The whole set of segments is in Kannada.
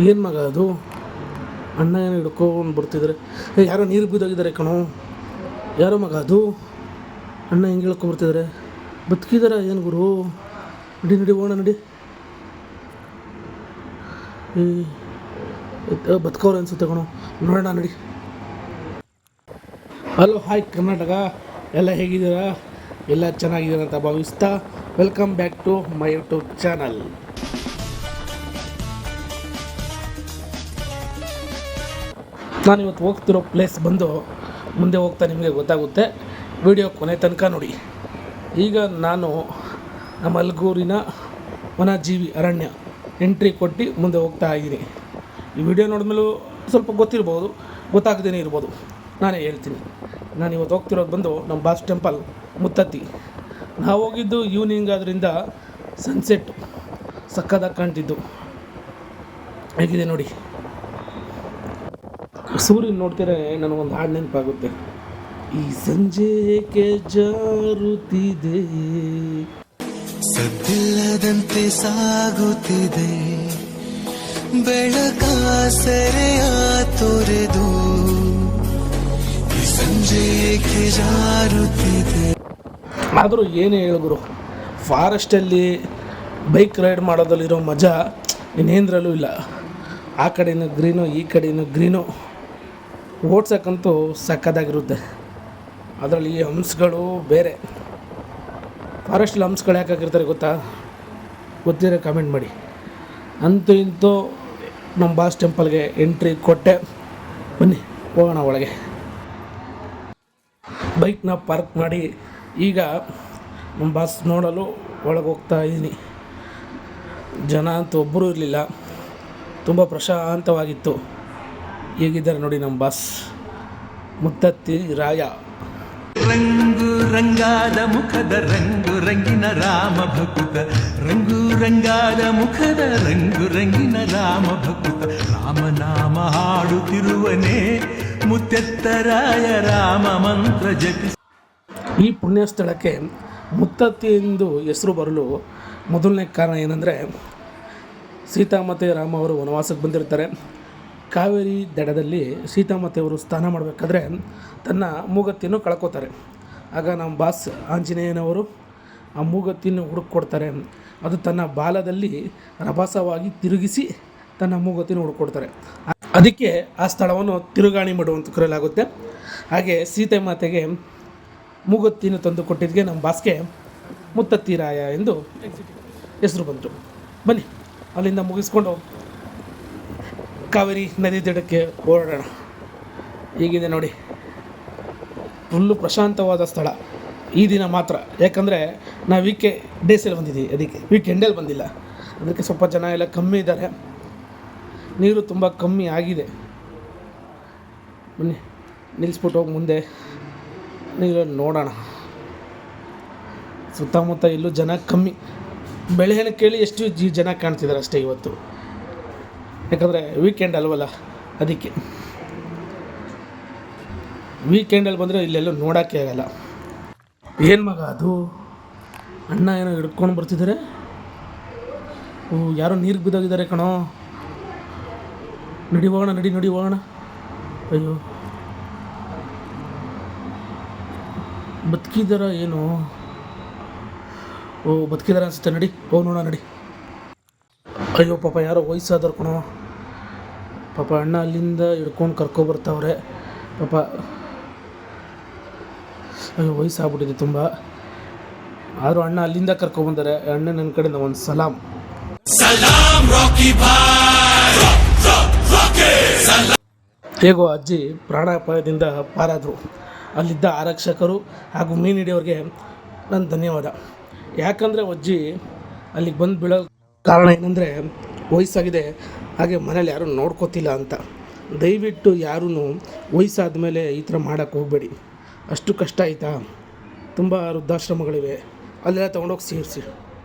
ಏನು ಮಗ ಅದು? ಅಣ್ಣ ಏನು ಹಿಡ್ಕೊಂಡು ಬರ್ತಿದ್ದಾರೆ ಏ, ಯಾರೋ ನೀರು ಬಿದ್ದೋಗಿದ್ದಾರೆ ಕಣೋ. ಯಾರೋ ಮಗ ಅದು? ಅಣ್ಣ ಹೆಂಗೆ ಹೇಳ್ಕೊಂಬರ್ತಿದ್ದಾರೆ ಬದುಕಿದಾರ ಏನು ಗುರು? ನಡಿ ನಡಿ, ಓಣ, ನಡಿ. ಎತ್ತ- ಬದುಕವ್ರೆ ಅನ್ಸುತ್ತೆ ಕಣೋ. ನೋಡೋಣ ನಡಿ. Hello, hi, Karnataka. ಎಲ್ಲ ಹೇಗಿದ್ದೀರಾ? ಎಲ್ಲ ಚೆನ್ನಾಗಿದ್ದೀರಾ ಅಂತ ಭಾವಿಸ್ತಾ welcome back to my YouTube channel ನಾನು ಇವತ್ತು ಹೋಗ್ತಿರೋ ಪ್ಲೇಸ್ ಬಂದು ಮುಂದೆ ಹೋಗ್ತಾ ನಿಮಗೆ ಗೊತ್ತಾಗುತ್ತೆ. ವಿಡಿಯೋ ಕೊನೆ ತನಕ ನೋಡಿ. ಈಗ ನಾನು ನಮ್ಮ ಅಲ್ಗೂರಿನ ವನಜೀವಿ ಅರಣ್ಯ ಎಂಟ್ರಿ ಕೊಟ್ಟು ಮುಂದೆ ಹೋಗ್ತಾ ಇದ್ದೀನಿ. ಈ ವಿಡಿಯೋ ನೋಡಿದ್ಮೇಲೂ ಸ್ವಲ್ಪ ಗೊತ್ತಿರ್ಬೋದು ಗೊತ್ತಾಗದೇ ಇರ್ಬೋದು. ನಾನೇ ಹೇಳ್ತೀನಿ. ನಾನು ಇವತ್ತು ಹೋಗ್ತಿರೋದು ಬಂದು ನಮ್ಮ ಬಾಸ್ ಟೆಂಪಲ್ ಮುತ್ತತ್ತಿ. ನಾವು ಹೋಗಿದ್ದು ಈವ್ನಿಂಗ್ ಆದ್ದರಿಂದ ಸನ್ಸೆಟ್ ಸಕ್ಕದಾಗಿ ಕಾಣ್ತಿದ್ದು. ಹೇಗಿದೆ ನೋಡಿ. ಸೂರ್ಯನ ನೋಡ್ತಿದ್ರೆ ನನಗೊಂದು ಹಾಡು ನೆನಪಾಗುತ್ತೆ. ಈ ಸಂಜೆಗೆ ಜಾರುತ್ತಿದೆ? ಸದ್ದಿಲ್ಲದಂತೆ ಸಾಗುತ್ತಿದೆ. ಬೆಳಕ ಸೆರೆಯ ತೊರೆದು ಸಂಜೆಗೆ ಜಾರುತ್ತಿದೆ? ಆದರೂ ಏನೇ ಹೇಳಿದ್ರು ಫಾರೆಸ್ಟಲ್ಲಿ ಬೈಕ್ ರೈಡ್ ಮಾಡೋದಲ್ಲಿರೋ ಮಜಾ ಇನ್ನೇಂದ್ರಲ್ಲೂ ಇಲ್ಲ. ಆ ಕಡೆಯೂ ಗ್ರೀನು ಈ ಕಡೆಯೂ ಗ್ರೀನು. ಓಡ್ಸೋಕ್ಕಂತೂ ಸಕ್ಕದಾಗಿರುತ್ತೆ ಅದರಲ್ಲಿ ಈ ಹಂಸಗಳು ಬೇರೆ. ಫಾರೆಸ್ಟಲ್ಲಿ ಹಂಪ್ಸ್ಗಳು ಯಾಕೆ ಗೊತ್ತಾ? ಗೊತ್ತಿರೋ ಕಮೆಂಟ್ ಮಾಡಿ. ಅಂತೂ ಇಂತೂ ನಮ್ಮ ಬಾಸ್ ಟೆಂಪಲ್ಗೆ ಎಂಟ್ರಿ ಕೊಟ್ಟೆ. ಬನ್ನಿ, ಹೋಗೋಣ ಒಳಗೆ. ಬೈಕ್ನ ಪಾರ್ಕ್ ಮಾಡಿ ಈಗ ನಮ್ಮ ಬಾಸ್ ನೋಡಲು ಒಳಗೆ ಹೋಗ್ತಾ ಇದ್ದೀನಿ. ಜನ ಅಂತೂ ಒಬ್ಬರೂ ಇರಲಿಲ್ಲ. ತುಂಬ ಪ್ರಶಾಂತವಾಗಿತ್ತು. ಹೇಗಿದ್ದಾರೆ ನೋಡಿ ನಮ್ಮ ಬಾಸ್? ಮುತ್ತತ್ತಿ ರಾಯ. ರಂಗು ರಂಗಾದ ಮುಖದ ರಂಗು ರಂಗಿನ ರಾಮ ಭಕ್ತ. ರಂಗು ರಂಗಾದ ಮುಖದ ರಂಗು ರಂಗಿನ ರಾಮ ಭಕುತ. ರಾಮನಾಮ ಹಾಡುತ್ತಿರುವನೇ ಮುತ್ತೆತ್ತರಾಯ ರಾಮ ಮಂತ್ರ ಜಪಿಸಿ ಈ ಪುಣ್ಯ ಸ್ಥಳಕ್ಕೆ ಮುತ್ತತ್ತಿ ಎಂದು ಹೆಸರು ಬರಲು ಮೊದಲನೇ ಕಾರಣ ಏನಂದರೆ ಸೀತಾ ಮತ್ತು ರಾಮ ಅವರು ವನವಾಸಕ್ಕೆ ಬಂದಿರ್ತಾರೆ. ಕಾವೇರಿ ದಡದಲ್ಲಿ ಸೀತಾಮಾತೆಯವರು ಸ್ನಾನ ಮಾಡಬೇಕಾದ್ರೆ ತನ್ನ ಮೂಗತ್ತಿಯನ್ನು ಕಳ್ಕೊತಾರೆ. ಆಗ ನಮ್ಮ ಬಾಸ್ ಆಂಜನೇಯನವರು ಆ ಮೂಗತ್ತಿಯನ್ನು ಹುಡುಕೊಡ್ತಾರೆ ಅದು ತನ್ನ ಬಾಲದಲ್ಲಿ ರಭಾಸವಾಗಿ ತಿರುಗಿಸಿ ತನ್ನ ಮೂಗತ್ತಿನ ಹುಡುಕೊಡ್ತಾರೆ ಅದಕ್ಕೆ ಆ ಸ್ಥಳವನ್ನು ತಿರುಗಾಣಿ ಮಡು ಅಂತ ಕರೆಯಲಾಗುತ್ತೆ. ಹಾಗೆ ಸೀತೆ ಮಾತೆಗೆ ಮೂಗತ್ತಿನ ತಂದು ಕೊಟ್ಟಿದ್ದಕ್ಕೆ ನಮ್ಮ ಬಾಸ್ಗೆ ಮುತ್ತತ್ತಿರಾಯ ಎಂದು ಹೆಸರು ಬಂತು. ಬನ್ನಿ, ಅಲ್ಲಿಂದ ಮುಗಿಸ್ಕೊಂಡು ಕಾವೇರಿ ನದಿ ದಡಕ್ಕೆ ಓಡಾಡೋಣ ಈಗಿದೆ ನೋಡಿ. ಫುಲ್ಲು ಪ್ರಶಾಂತವಾದ ಸ್ಥಳ. ಈ ದಿನ ಮಾತ್ರ. ಯಾಕಂದರೆ ನಾವು ವೀಕೆ ಡೇಸಲ್ಲಿ ಬಂದಿದ್ದೀವಿ ಅದಕ್ಕೆ ವೀಕೆಂಡಲ್ಲಿ ಬಂದಿಲ್ಲ. ಅದಕ್ಕೆ ಸ್ವಲ್ಪ ಜನ ಎಲ್ಲ ಕಮ್ಮಿ ಇದ್ದಾರೆ. ನೀರು ತುಂಬ ಕಮ್ಮಿ ಆಗಿದೆ. ಬನ್ನಿ ನಿಲ್ಲಿಸ್ಬಿಟ್ಟು ಹೋಗಿ ಮುಂದೆ ನೀರು ನೋಡೋಣ. ಸುತ್ತಮುತ್ತ ಎಲ್ಲೂ ಜನ ಕಮ್ಮಿ. ಬೆಳೆಯನ್ನು ಕೇಳಿ ಎಷ್ಟು ಜನ ಕಾಣ್ತಿದ್ದಾರೆ ಅಷ್ಟೇ ಇವತ್ತು. ಯಾಕಂದರೆ ವೀಕೆಂಡ್ ಅಲ್ವಲ್ಲ, ಅದಕ್ಕೆ. ವೀಕೆಂಡಲ್ಲಿ ಬಂದರೆ ಇಲ್ಲೆಲ್ಲೂ ನೋಡೋಕ್ಕೆ ಆಗಲ್ಲ. ಏನು ಮಗ ಅದು? ಅಣ್ಣ ಏನೋ ಹಿಡ್ಕೊಂಡು ಬರ್ತಿದ್ದಾರೆ ಓ, ಯಾರೋ ನೀರಿಗೆ ಬಿದ್ದೋಗಿದ್ದಾರೆ ಕಣೋ. ನಡಿ ಹೋಗೋಣ, ನಡಿ ನಡಿ ಹೋಗೋಣ. ಅಯ್ಯೋ. ಬದುಕಿದಾರ ಏನು? ಓ, ಬದುಕಿದಾರ ಅನ್ಸುತ್ತೆ, ನಡಿ ಓ ನೋಡೋಣ, ನಡಿ. ಅಯ್ಯೋ, ಪಾಪ, ಯಾರೋ ವಯಸ್ಸಾದ್ರು ಕಣೋ. ಪಾಪ ಅಣ್ಣ ಅಲ್ಲಿಂದ ಹಿಡ್ಕೊಂಡು ಕರ್ಕೊಬರ್ತಾವ್ರೆ ಪಾಪ ಅಯ್ಯೋ ವಯಸ್ಸಾಗ್ಬಿಟ್ಟಿದೆ ತುಂಬ. ಆದರೂ ಅಣ್ಣ ಅಲ್ಲಿಂದ ಕರ್ಕೊಬಂದರೆ ಅಣ್ಣ ನನ್ನ ಕಡೆಯಿಂದ ಒಂದು ಸಲಾಮ್ ಹೇಗೋ ಅಜ್ಜಿ ಪ್ರಾಣಾಪಾಯದಿಂದ ಪಾರಾದರು. ಅಲ್ಲಿದ್ದ ಆರಕ್ಷಕರು ಹಾಗೂ ಮೀನು ಹಿಡಿಯೋರಿಗೆ ನನ್ನ ಧನ್ಯವಾದ. ಯಾಕಂದರೆ ಅಜ್ಜಿ ಅಲ್ಲಿಗೆ ಬಂದು ಬೀಳೋ ಕಾರಣ ಏನಂದರೆ ವಯಸ್ಸಾಗಿದೆ, ಹಾಗೆ ಮನೇಲಿ ಯಾರೂ ನೋಡ್ಕೋತಿಲ್ಲ ಅಂತ. ದಯವಿಟ್ಟು ಯಾರೂ ವಯಸ್ಸಾದ ಮೇಲೆ ಈ ಥರ ಮಾಡೋಕ್ಕೆ ಹೋಗಬೇಡಿ. ಅಷ್ಟು ಕಷ್ಟ ಆಯಿತಾ? ತುಂಬ ವೃದ್ಧಾಶ್ರಮಗಳಿವೆ. ಅಲ್ಲೆಲ್ಲ ತೊಗೊಂಡೋಗಿ ಸೇರಿಸಿ.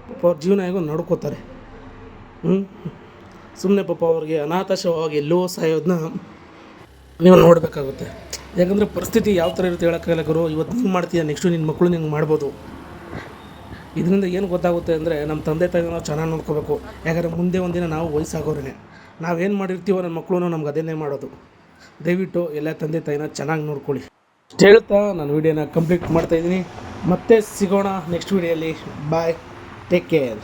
ಪಾಪ ಅವ್ರ ಜೀವನ ಹೇಗೋ ನೋಡ್ಕೋತಾರೆ. ಹ್ಞೂ ಸುಮ್ಮನೆ ಪಾಪ ಅವ್ರಿಗೆ ಅನಾಥಾಶವಾಗಿ ಎಲ್ಲೋ ಸಾಯೋದನ್ನ ನೀವು ನೋಡಬೇಕಾಗುತ್ತೆ. ಯಾಕಂದರೆ ಪರಿಸ್ಥಿತಿ ಯಾವ ಥರ ಇರುತ್ತೆ ಹೇಳೋಕ್ಕಾಗಲ್ಲ ಗುರು. ಇವತ್ತು ನೀನು ಮಾಡ್ತೀಯ, ನೆಕ್ಸ್ಟು ನಿನ್ನ ಮಕ್ಕಳು ನಿಂಗೆ ಮಾಡ್ಬೋದು. ಇದರಿಂದ ಏನು ಗೊತ್ತಾಗುತ್ತೆ ಅಂದರೆ ನಮ್ಮ ತಂದೆ ತಾಯಿನ ನಾವು ಚೆನ್ನಾಗಿ ನೋಡ್ಕೋಬೇಕು. ಯಾಕಂದರೆ ಮುಂದೆ ಒಂದಿನ ನಾವು ವಯಸ್ಸಾಗೋರೇ ನಾವೇನು ಮಾಡಿರ್ತೀವೋ ನನ್ನ ಮಕ್ಕಳು ನಮ್ಗೆ ಅದನ್ನೇ ಮಾಡೋದು. ದಯವಿಟ್ಟು ಎಲ್ಲ ತಂದೆ ತಾಯಿನ ಚೆನ್ನಾಗಿ ನೋಡ್ಕೊಳ್ಳಿ. ಇಷ್ಟು ಹೇಳ್ತಾ ನಾನು ವೀಡಿಯೋನ ಕಂಪ್ಲೀಟ್ ಮಾಡ್ತಾಯಿದ್ದೀನಿ ಮತ್ತೆ ಸಿಗೋಣ ನೆಕ್ಸ್ಟ್ ವೀಡಿಯೋಲಿ. ಬಾಯ್. Take care.